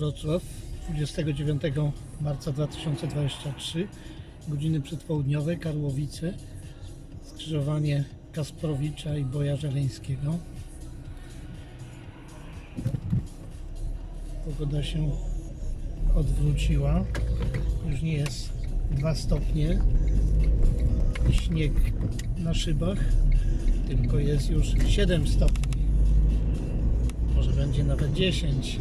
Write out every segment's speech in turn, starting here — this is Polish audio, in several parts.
Wrocław 29 marca 2023 godziny przedpołudniowe Karłowice skrzyżowanie Kasprowicza i Boja Żeleńskiego. Pogoda się odwróciła już nie jest 2 stopnie śnieg na szybach tylko jest już 7 stopni. Może będzie nawet 10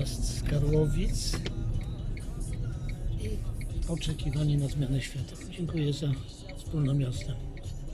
wyjazd z Karłowic i oczekiwanie na zmianę świata. Dziękuję za wspólne miasto.